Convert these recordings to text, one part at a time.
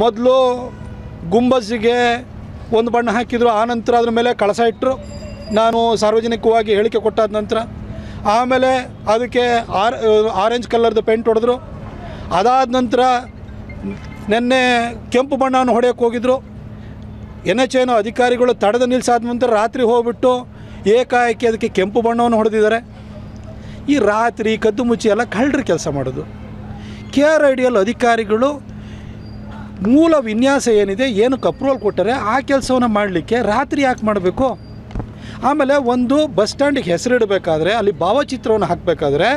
ಮೊದಲು ಗುಂಬಸ್ಸಿಗೆ ಒಂದು ಬಣ್ಣ ಹಾಕಿದ್ರು ಆನಂತರ ಅದ್ರ ಮೇಲೆ ಕಳಸ ಇಟ್ಟರು ನಾನು ಸಾರ್ವಜನಿಕವಾಗಿ ಹೇಳಿಕೆ ಕೊಟ್ಟಾದ ನಂತರ ಆಮೇಲೆ ಅದಕ್ಕೆ ಆರ್ ಆರೆಂಜ್ ಕಲರ್ದು ಪೇಂಟ್ ಹೊಡೆದ್ರು. ಅದಾದ ನಂತರ ನಿನ್ನೆ ಕೆಂಪು ಬಣ್ಣವನ್ನು ಹೊಡೆಯೋಕ್ಕೆ ಹೋಗಿದ್ರು. ಎನ್ ಎಚ್ ಏನೋ ಅಧಿಕಾರಿಗಳು ತಡೆದು ನಿಲ್ಲಿಸಾದ ನಂತರ ರಾತ್ರಿ ಹೋಗ್ಬಿಟ್ಟು ಏಕಾಏಕಿ ಅದಕ್ಕೆ ಕೆಂಪು ಬಣ್ಣವನ್ನು ಹೊಡೆದಿದ್ದಾರೆ. ಈ ರಾತ್ರಿ ಕದ್ದು ಮುಚ್ಚಿ ಎಲ್ಲ ಕಳ್ಳರು ಕೆಲಸ ಮಾಡೋದು. ಕೆ ಆರ್ ಐ ಡಿಯಲ್ಲಿ ಅಧಿಕಾರಿಗಳು ಮೂಲ ವಿನ್ಯಾಸ ಏನಿದೆ, ಏನಕ್ಕೆ ಅಪ್ರೂವಲ್ ಕೊಟ್ಟರೆ ಆ ಕೆಲಸವನ್ನು ಮಾಡಲಿಕ್ಕೆ ರಾತ್ರಿ ಯಾಕೆ ಮಾಡಬೇಕು? ಆಮೇಲೆ ಒಂದು ಬಸ್ ಸ್ಟ್ಯಾಂಡಿಗೆ ಹೆಸರಿಡಬೇಕಾದ್ರೆ, ಅಲ್ಲಿ ಭಾವಚಿತ್ರವನ್ನು ಹಾಕಬೇಕಾದ್ರೆ,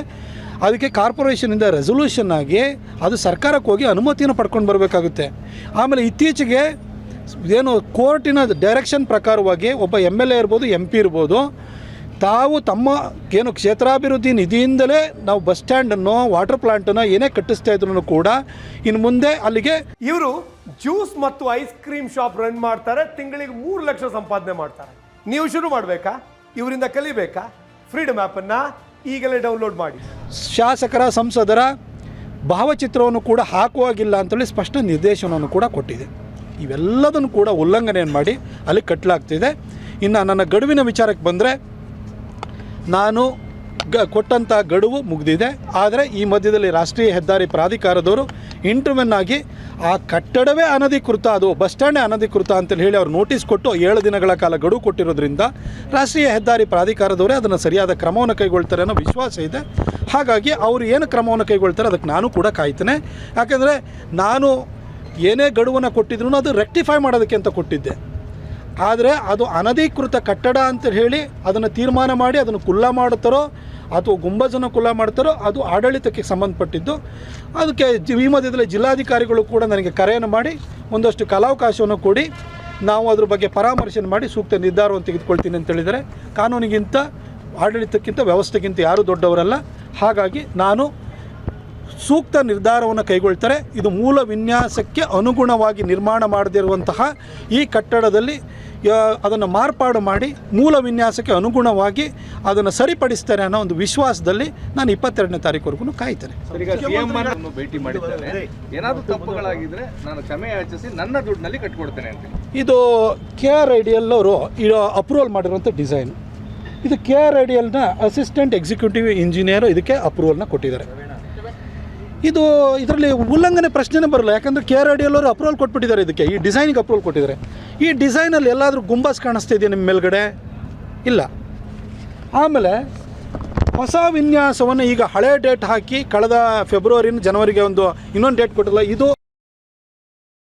ಅದಕ್ಕೆ ಕಾರ್ಪೊರೇಷನಿಂದ ರೆಸೊಲ್ಯೂಷನ್ ಆಗಿ ಅದು ಸರ್ಕಾರಕ್ಕೆ ಹೋಗಿ ಅನುಮತಿಯನ್ನು ಪಡ್ಕೊಂಡು ಬರಬೇಕಾಗುತ್ತೆ. ಆಮೇಲೆ ಇತ್ತೀಚೆಗೆ ಏನು ಕೋರ್ಟಿನ ಡೈರೆಕ್ಷನ್ ಪ್ರಕಾರವಾಗಿ ಒಬ್ಬ ಎಂ ಎಲ್ ಎ ಇರ್ಬೋದು ಎಂ ಪಿ ಇರ್ಬೋದು ತಾವು ತಮ್ಮ ಏನು ಕ್ಷೇತ್ರಾಭಿವೃದ್ಧಿ ನಿಧಿಯಿಂದಲೇ ನಾವು ಬಸ್ ಸ್ಟ್ಯಾಂಡನ್ನು ವಾಟರ್ ಪ್ಲಾಂಟನ್ನು ಏನೇ ಕಟ್ಟಿಸ್ತಾ ಇದ್ರು ಕೂಡ ಇನ್ನು ಮುಂದೆ ಅಲ್ಲಿಗೆ ಇವರು ಜ್ಯೂಸ್ ಮತ್ತು ಐಸ್ ಕ್ರೀಮ್ ಶಾಪ್ ರನ್ ಮಾಡ್ತಾರೆ ತಿಂಗಳಿಗೆ ಮೂರು ಲಕ್ಷ ಸಂಪಾದನೆ ಮಾಡ್ತಾರೆ. ನೀವು ಶುರು ಮಾಡಬೇಕಾ? ಇವರಿಂದ ಕಲಿಬೇಕಾ? ಫ್ರೀಡಮ್ ಆ್ಯಪನ್ನು ಈಗಲೇ ಡೌನ್ಲೋಡ್ ಮಾಡಿ. ಶಾಸಕರ ಸಂಸದರ ಭಾವಚಿತ್ರವನ್ನು ಕೂಡ ಹಾಕುವಾಗಿಲ್ಲ ಅಂತೇಳಿ ಸ್ಪಷ್ಟ ನಿರ್ದೇಶನವನ್ನು ಕೂಡ ಕೊಟ್ಟಿದೆ. ಇವೆಲ್ಲದನ್ನು ಕೂಡ ಉಲ್ಲಂಘನೆಯನ್ನು ಮಾಡಿ ಅಲ್ಲಿ ಕಟ್ಟಲಾಗ್ತಿದೆ ಇನ್ನು ನನ್ನ ಗಡುವಿನ ವಿಚಾರಕ್ಕೆ ಬಂದರೆ ನಾನು ಗ ಕೊಟ್ಟಂಥ ಗಡುವು ಮುಗಿದಿದೆ. ಆದರೆ ಈ ಮಧ್ಯದಲ್ಲಿ ರಾಷ್ಟ್ರೀಯ ಹೆದ್ದಾರಿ ಪ್ರಾಧಿಕಾರದವರು ಇಂಟರ್ವೆನ್ ಆಗಿ ಆ ಕಟ್ಟಡವೇ ಅನಧಿಕೃತ, ಅದು ಬಸ್ ಸ್ಟ್ಯಾಂಡೇ ಅನಧಿಕೃತ ಅಂತೇಳಿ ಹೇಳಿ ಅವ್ರು ನೋಟಿಸ್ ಕೊಟ್ಟು ಏಳು ದಿನಗಳ ಕಾಲ ಗಡುವು ಕೊಟ್ಟಿರೋದ್ರಿಂದ ರಾಷ್ಟ್ರೀಯ ಹೆದ್ದಾರಿ ಪ್ರಾಧಿಕಾರದವರೇ ಅದನ್ನು ಸರಿಯಾದ ಕ್ರಮವನ್ನು ಕೈಗೊಳ್ತಾರೆ ಅನ್ನೋ ವಿಶ್ವಾಸ ಇದೆ. ಹಾಗಾಗಿ ಅವರು ಏನು ಕ್ರಮವನ್ನು ಕೈಗೊಳ್ತಾರೆ ಅದಕ್ಕೆ ನಾನು ಕೂಡ ಕಾಯ್ತೇನೆ. ಯಾಕೆಂದರೆ ನಾನು ಏನೇ ಗಡುವನ್ನು ಕೊಟ್ಟಿದ್ರು ಅದು ರೆಕ್ಟಿಫೈ ಮಾಡೋದಕ್ಕೆ ಅಂತ ಕೊಟ್ಟಿದ್ದೆ. ಆದರೆ ಅದು ಅನಧಿಕೃತ ಕಟ್ಟಡ ಅಂತ ಹೇಳಿ ಅದನ್ನು ತೀರ್ಮಾನ ಮಾಡಿ ಅದನ್ನು ಕುಲ್ಲ ಮಾಡುತ್ತಾರೋ ಅಥವಾ ಗುಂಬಜನ್ನು ಕುಲ್ಲ ಮಾಡ್ತಾರೋ ಅದು ಆಡಳಿತಕ್ಕೆ ಸಂಬಂಧಪಟ್ಟಿದ್ದು. ಅದಕ್ಕೆ ಈ ಮಧ್ಯದಲ್ಲಿ ಜಿಲ್ಲಾಧಿಕಾರಿಗಳು ಕೂಡ ನನಗೆ ಕರೆಯನ್ನು ಮಾಡಿ ಒಂದಷ್ಟು ಕಲಾವಕಾಶವನ್ನು ಕೊಡಿ. ನಾವು ಅದ್ರ ಬಗ್ಗೆ ಪರಾಮರ್ಶೆ ಮಾಡಿ ಸೂಕ್ತ ನಿರ್ಧಾರವನ್ನು ತೆಗೆದುಕೊಳ್ತೀನಿ ಅಂತ ಹೇಳಿದರೆ ಕಾನೂನಿಗಿಂತ ಆಡಳಿತಕ್ಕಿಂತ ವ್ಯವಸ್ಥೆಗಿಂತ ಯಾರೂ ದೊಡ್ಡವರಲ್ಲ. ಹಾಗಾಗಿ ನಾನು ಸೂಕ್ತ ನಿರ್ಧಾರವನ್ನು ಕೈಗೊಳ್ತಾರೆ. ಇದು ಮೂಲ ವಿನ್ಯಾಸಕ್ಕೆ ಅನುಗುಣವಾಗಿ ನಿರ್ಮಾಣ ಮಾಡದಿರುವಂತಹ ಈ ಕಟ್ಟಡದಲ್ಲಿ ಅದನ್ನು ಮಾರ್ಪಾಡು ಮಾಡಿ ಮೂಲ ವಿನ್ಯಾಸಕ್ಕೆ ಅನುಗುಣವಾಗಿ ಅದನ್ನು ಸರಿಪಡಿಸ್ತಾರೆ ಅನ್ನೋ ಒಂದು ವಿಶ್ವಾಸದಲ್ಲಿ ನಾನು ಇಪ್ಪತ್ತೆರಡನೇ ತಾರೀಕುವರೆಗೂ ಕಾಯ್ತೇನೆ. ಭೇಟಿ ಮಾಡಿದ್ದಾರೆ ಏನಾದರೂ ತಪ್ಪುಗಳಾಗಿದ್ರೆ ನಾನು ಕ್ಷಮೆ ಯಾಚಿಸಿ ನನ್ನ ದುಡ್ಡಿನಲ್ಲಿ ಕಟ್ಕೊಡ್ತೇನೆ ಅಂತ ಇದು K R I D L ಅವರು ಅಪ್ರೂವಲ್ ಮಾಡಿರುವಂಥ ಡಿಸೈನ್. ಇದು ಕೆ ಆರ್ ಐ ಡಿ ಎಲ್ನ ಅಸಿಸ್ಟೆಂಟ್ ಎಕ್ಸಿಕ್ಯೂಟಿವ್ ಇಂಜಿನಿಯರು ಇದಕ್ಕೆ ಅಪ್ರೂವಲ್ನ ಕೊಟ್ಟಿದ್ದಾರೆ. ಇದು ಇದರಲ್ಲಿ ಉಲ್ಲಂಘನೆ ಪ್ರಶ್ನೆನೇ ಬರಲ್ಲ. ಯಾಕಂದರೆ K R I D L ಅವರು ಅಪ್ರೂವಲ್ ಕೊಟ್ಬಿಟ್ಟಿದ್ದಾರೆ ಇದಕ್ಕೆ. ಈ ಡಿಸೈನಿಗೆ ಅಪ್ರೂವಲ್ ಕೊಟ್ಟಿದ್ದಾರೆ. ಈ ಡಿಸೈನಲ್ಲಿ ಎಲ್ಲಾದರೂ ಗುಂಬಸ್ ಕಾಣಿಸ್ತಾ ಇದೆಯಾ ನಿಮ್ಮ ಮೇಲ್ಗಡೆ? ಇಲ್ಲ. ಆಮೇಲೆ ಹೊಸ ವಿನ್ಯಾಸವನ್ನು ಈಗ ಹಳೆ ಡೇಟ್ ಹಾಕಿ ಕಳೆದ ಫೆಬ್ರವರಿನ ಜನವರಿಗೆ ಒಂದು ಇನ್ನೊಂದು ಡೇಟ್ ಕೊಟ್ಟಿಲ್ಲ ಇದು